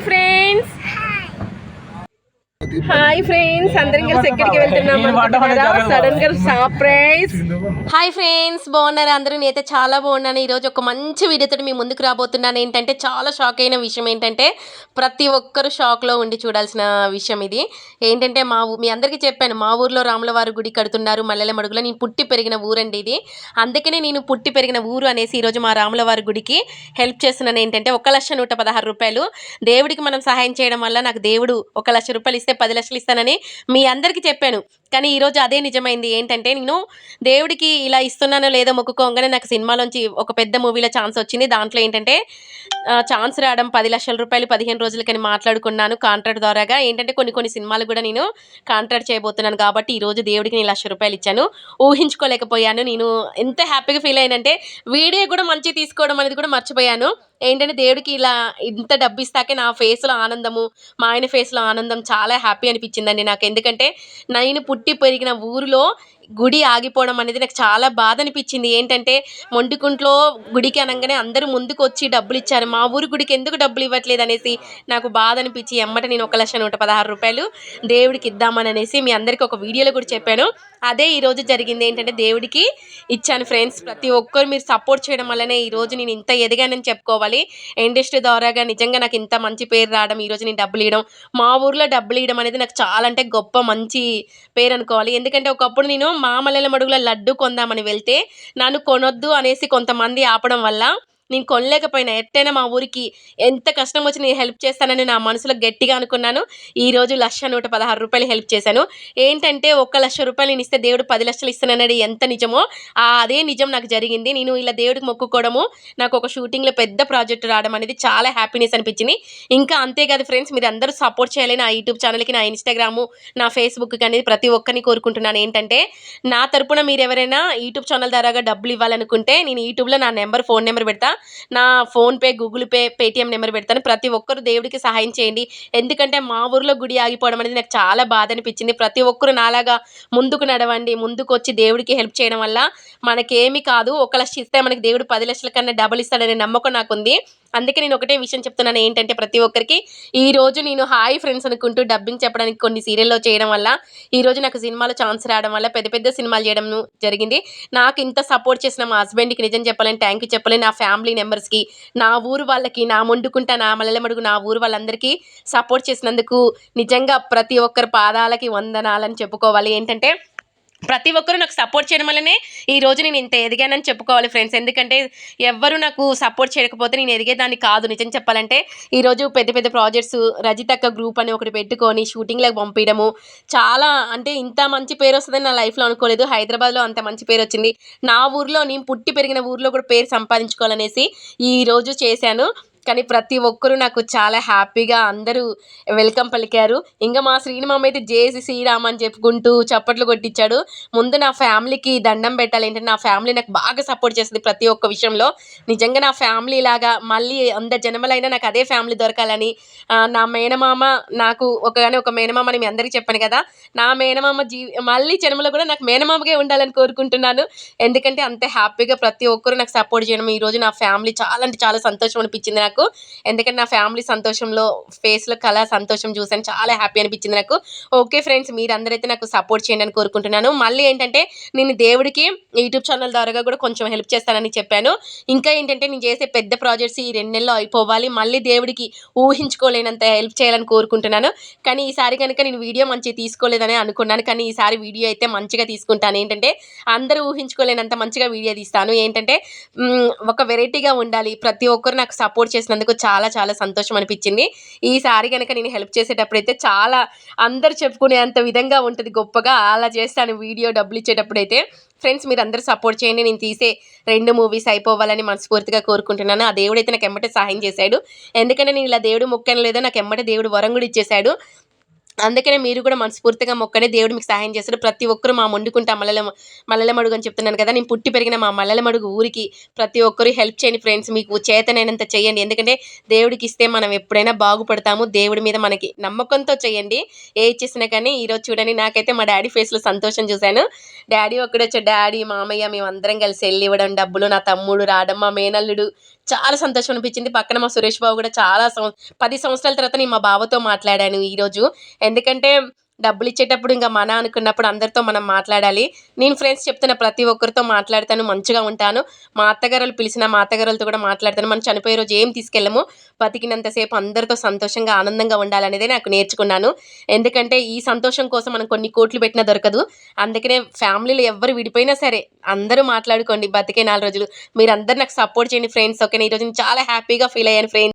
Friends hi friends అందరం కలిసి ఎక్కడికి వెళ్తున్నాం సడన్గా సర్ప్రైజ్ హాయ్ ఫ్రెండ్స్ బాగున్నారు? అందరూ నేనైతే చాలా బాగున్నాను. ఈరోజు ఒక మంచి వీడియోతో మీ ముందుకు రాబోతున్నాను. ఏంటంటే చాలా షాక్ అయిన విషయం ఏంటంటే ప్రతి ఒక్కరు షాక్లో ఉండి చూడాల్సిన విషయం ఇది. ఏంటంటే మా ఊ- మీ అందరికీ చెప్పాను మా ఊర్లో రాములవారి గుడి కడుతున్నారు మల్లెల మడుగులో. నేను పుట్టి పెరిగిన ఊరండి ఇది. అందుకనే నేను పుట్టి పెరిగిన ఊరు అనేసి ఈరోజు మా రాములవారి గుడికి హెల్ప్ చేస్తున్నాను. ఏంటంటే ఒక లక్ష నూట పదహారు రూపాయలు దేవుడికి మనం సహాయం చేయడం వల్ల నాకు దేవుడు ఒక లక్ష రూపాయలు ఇస్తే పది లక్షలు ఇస్తానని మీ అందరికీ చెప్పాను. కానీ ఈరోజు అదే నిజమైంది. ఏంటంటే నేను దేవుడికి ఇలా ఇస్తున్నానో లేదో మొక్కుకోగానే నాకు సినిమాలోంచి ఒక పెద్ద మూవీలో ఛాన్స్ వచ్చింది. దాంట్లో ఏంటంటే ఛాన్స్ రావడం పది లక్షల రూపాయలు పదిహేను రోజులకని మాట్లాడుకున్నాను కాంట్రాక్ట్ ద్వారాగా. ఏంటంటే కొన్ని కొన్ని సినిమాలు కూడా నేను కాంట్రాక్ట్ చేయబోతున్నాను కాబట్టి ఈరోజు దేవుడికి నేను లక్ష రూపాయలు ఇచ్చాను. ఊహించుకోలేకపోయాను. నేను ఎంత హ్యాపీగా ఫీల్ అయ్యానంటే వీడియో కూడా మంచి తీసుకోవడం అనేది కూడా మర్చిపోయాను. ఏంటంటే దేవుడికి ఇలా ఇంత డబ్బు ఇస్తాకే నా ఫేస్లో ఆనందము మా ఆయన ఫేస్లో ఆనందం చాలా హ్యాపీ అనిపించిందండి నాకు ఎందుకంటే నేను పుట్టి పెరిగిన ఊరిలో గుడి ఆగిపోవడం అనేది నాకు చాలా బాధ అనిపించింది ఏంటంటే మొండికుంట్లో గుడికి అనగానే అందరూ ముందుకు వచ్చి డబ్బులు ఇచ్చారు. మా ఊరి గుడికి ఎందుకు డబ్బులు ఇవ్వట్లేదు అనేసి నాకు బాధ అనిపించి ఎమ్మట నేను ఒక లక్ష నూట పదహారు రూపాయలు దేవుడికి ఇద్దామని అనేసి మీ అందరికీ ఒక వీడియోలో కూడా చెప్పాను. అదే ఈరోజు జరిగింది. ఏంటంటే దేవుడికి ఇచ్చాను ఫ్రెండ్స్. ప్రతి ఒక్కరు మీరు సపోర్ట్ చేయడం వల్లనే ఈ రోజు నేను ఇంత ఎదిగానని చెప్పుకోవాలి. ఇండస్ట్రీ ద్వారాగా నిజంగా నాకు ఇంత మంచి పేరు రావడం ఈరోజు నేను డబ్బులు ఇవ్వడం మా ఊర్లో డబ్బులు ఇవ్వడం అనేది నాకు చాలా అంటే గొప్ప మంచి పేరు అనుకోవాలి. ఎందుకంటే ఒకప్పుడు నేను మామలెల మడుగుల లడ్డు కొందామని వెళ్తే నన్ను కొనొద్దు అనేసి కొంతమంది ఆపడం వల్ల నేను కొనలేకపోయినా. ఎట్టైనా మా ఊరికి ఎంత కష్టం వచ్చి నేను హెల్ప్ చేస్తానని నా మనసులో గట్టిగా అనుకున్నాను. ఈరోజు లక్ష నూట పదహారు రూపాయలు హెల్ప్ చేశాను. ఏంటంటే ఒక్క లక్ష రూపాయలు నేను ఇస్తే దేవుడు పది లక్షలు ఇస్తాననేది ఎంత నిజమో ఆ అదే నిజం నాకు జరిగింది. నేను ఇలా దేవుడికి మొక్కుకోవడము నాకు ఒక షూటింగ్లో పెద్ద ప్రాజెక్ట్ రావడం అనేది చాలా హ్యాపీనెస్ అనిపించింది. ఇంకా అంతేకాదు ఫ్రెండ్స్ మీరు అందరూ సపోర్ట్ చేయాలి నా యూట్యూబ్ ఛానల్కి నా ఇన్స్టాగ్రాము నా ఫేస్బుక్కి అనేది ప్రతి ఒక్కరిని కోరుకుంటున్నాను. ఏంటంటే నా తరపున మీరు ఎవరైనా యూట్యూబ్ ఛానల్ ద్వారా డబ్బులు ఇవ్వాలనుకుంటే నేను యూట్యూబ్లో నా నెంబర్ ఫోన్ నెంబర్ పెడతా. నా PhonePe Google Pay Paytm number పెడతాను. ప్రతి ఒక్కరు దేవుడికి సహాయం చేయండి. ఎందుకంటే మా ఊర్లో గుడి ఆగిపోవడం అనేది నాకు చాలా బాధ అనిపించింది ప్రతి ఒక్కరు నాలాగా ముందుకు నడవండి. ముందుకు వచ్చి దేవుడికి హెల్ప్ చేయడం వల్ల మనకేమి కాదు. ఒక లక్ష ఇస్తే మనకి దేవుడు పది లక్షల కన్నా డబుల్ ఇస్తాడనే నమ్మకం నాకుంది. అందుకే నేను ఒకటే విషయం చెప్తున్నాను ఏంటంటే ప్రతి ఒక్కరికి ఈ రోజు నేను హాయ్ ఫ్రెండ్స్ అనుకుంటూ డబ్బింగ్ చెప్పడానికి కొన్ని సీరియల్లో చేయడం వల్ల ఈ రోజు నాకు సినిమాలో ఛాన్స్ రావడం వల్ల పెద్ద పెద్ద సినిమాలు చేయడం జరిగింది. నాకు ఇంత సపోర్ట్ చేసిన మా హస్బెండ్కి నిజం చెప్పాలని థ్యాంక్ యూ చెప్పాలని. నా ఫ్యామిలీ మెంబర్స్కి నా ఊరు వాళ్ళకి నా మొండుకుంటా నా మల్లెమడుగు నా ఊరు వాళ్ళందరికీ సపోర్ట్ చేసినందుకు నిజంగా ప్రతి ఒక్కరి పాదాలకి వందనాలని చెప్పుకోవాలి. ఏంటంటే ప్రతి ఒక్కరూ నాకు సపోర్ట్ చేయడం వల్లనే ఈ రోజు నేను ఇంత ఎదిగానని చెప్పుకోవాలి ఫ్రెండ్స్. ఎందుకంటే ఎవ్వరు నాకు సపోర్ట్ చేయకపోతే నేను ఎదిగేదాన్ని కాదు. నిజం చెప్పాలంటే ఈరోజు పెద్ద పెద్ద ప్రాజెక్ట్స్ రజితక్క గ్రూప్ అని ఒకటి పెట్టుకొని షూటింగ్లకు పంపించడము చాలా అంటే ఇంత మంచి పేరు వస్తుందని నా లైఫ్లో అనుకోలేదు. హైదరాబాద్లో అంత మంచి పేరు వచ్చింది. నా ఊర్లో నేను పుట్టి పెరిగిన ఊర్లో కూడా పేరు సంపాదించుకోవాలనేసి ఈరోజు చేశాను. కానీ ప్రతి ఒక్కరూ నాకు చాలా హ్యాపీగా అందరూ వెల్కమ్ పలికారు. ఇంకా మా శ్రీనిమామ అయితే జేసి శ్రీరామ్ అని చెప్పుకుంటూ చప్పట్లు కొట్టించాడు. ముందు నా ఫ్యామిలీకి దండం పెట్టాలి ఏంటంటే నా ఫ్యామిలీ నాకు బాగా సపోర్ట్ చేస్తుంది ప్రతి ఒక్క విషయంలో. నిజంగా నా ఫ్యామిలీ లాగా మళ్ళీ అంద జన్మలైనా నాకు అదే ఫ్యామిలీ దొరకాలని నా మేనమామ నాకు ఒకగానే ఒక మేనమామని మీ అందరికీ చెప్పాను కదా నా మేనమామ జీ మళ్ళీ జన్మలో కూడా నాకు మేనమామగా ఉండాలని కోరుకుంటున్నాను. ఎందుకంటే అంతే హ్యాపీగా ప్రతి ఒక్కరు నాకు సపోర్ట్ చేయడం ఈరోజు నా ఫ్యామిలీ చాలా అంటే చాలా సంతోషం అనిపించింది నాకు. ఎందుకంటే నా ఫ్యామిలీ సంతోషంలో ఫేస్లో కళ సంతోషం చూసాను చాలా హ్యాపీ అనిపించింది నాకు. ఓకే ఫ్రెండ్స్ మీరందరైతే నాకు సపోర్ట్ చేయండి అని కోరుకుంటున్నాను. మళ్ళీ ఏంటంటే నేను దేవుడికి యూట్యూబ్ ఛానల్ ద్వారా కూడా కొంచెం హెల్ప్ చేస్తానని చెప్పాను. ఇంకా ఏంటంటే నేను చేసే పెద్ద ప్రాజెక్ట్స్ ఈ రెండు నెలల్లో అయిపోవాలి. మళ్ళీ దేవుడికి ఊహించుకోలేనంత హెల్ప్ చేయాలని కోరుకుంటున్నాను. కానీ ఈసారి కనుక నేను వీడియో మంచిగా తీసుకోలేదని అనుకున్నాను. కానీ ఈసారి వీడియో అయితే మంచిగా తీసుకుంటాను. ఏంటంటే అందరూ ఊహించుకోలేనంత మంచిగా వీడియో తీస్తాను. ఏంటంటే ఒక వెరైటీగా ఉండాలి. ప్రతి ఒక్కరు నాకు సపోర్ట్ చేసినందుకు చాలా చాలా సంతోషం అనిపించింది. ఈసారి కనుక నేను హెల్ప్ చేసేటప్పుడు అయితే చాలా అందరు చెప్పుకునేంత విధంగా ఉంటుంది గొప్పగా. అలా చేస్తాను వీడియో డబ్బులు ఇచ్చేటప్పుడు అయితే ఫ్రెండ్స్ మీరు అందరూ సపోర్ట్ చేయండి. నేను తీసే రెండు మూవీస్ అయిపోవాలని మనస్ఫూర్తిగా కోరుకుంటున్నాను. ఆ దేవుడైతే నాకు ఎమ్మటే సహాయం చేశాడు. ఎందుకంటే నేను ఇలా దేవుడు మొక్కను లేదో నాకు ఎమ్మటే దేవుడు వరం కూడా ఇచ్చేశాడు. అందుకనే మీరు కూడా మనస్ఫూర్తిగా మొక్కనే దేవుడు మీకు సహాయం చేస్తారు ప్రతి ఒక్కరు మా వండుకుంటా మల్లెల మల్లెలమడుగు అని చెప్తున్నాను కదా నేను పుట్టి పెరిగిన మా మల్లెలమడుగు ఊరికి ప్రతి ఒక్కరు హెల్ప్ చేయండి ఫ్రెండ్స్ మీకు చేతనైనంత చేయండి. ఎందుకంటే దేవుడికి ఇస్తే మనం ఎప్పుడైనా బాగుపడతాము. దేవుడి మీద మనకి నమ్మకంతో చేయండి. ఏ ఇచ్చేసినా కానీ ఈరోజు చూడండి నాకైతే మా డాడీ ఫేస్లో సంతోషం చూశాను. డాడీ ఒక్కడే వచ్చాడు డాడీ మామయ్య మేము అందరం కలిసి వెళ్ళి ఇవ్వడం డబ్బులు నా తమ్ముడు రాడమ్మ మేనల్లుడు చాలా సంతోషం అనిపించింది. పక్కన మా సురేష్ బాబు కూడా చాలా సం- పది సంవత్సరాల తర్వాత నేను మా బావతో మాట్లాడాను ఈరోజు. ఎందుకంటే డబ్బులు ఇచ్చేటప్పుడు ఇంకా మన అనుకున్నప్పుడు అందరితో మనం మాట్లాడాలి. నేను ఫ్రెండ్స్ చెప్తున్న ప్రతి ఒక్కరితో మాట్లాడతాను మంచిగా ఉంటాను. మా అత్తగారులు పిలిచిన మా అత్తగారులతో కూడా మాట్లాడతాను. మనం చనిపోయే రోజు ఏం తీసుకెళ్ళము? బతికినంతసేపు అందరితో సంతోషంగా ఆనందంగా ఉండాలనేదే నాకు నేర్చుకున్నాను. ఎందుకంటే ఈ సంతోషం కోసం మనం కొన్ని కోట్లు పెట్టినా దొరకదు. అందుకనే ఫ్యామిలీలో ఎవరు విడిపోయినా సరే అందరూ మాట్లాడుకోండి. బతికే నాలుగు రోజులు. మీరు అందరు నాకు సపోర్ట్ చేయండి ఫ్రెండ్స్. ఓకే? ఈరోజు నేను చాలా హ్యాపీగా ఫీల్ అయ్యాను ఫ్రెండ్స్.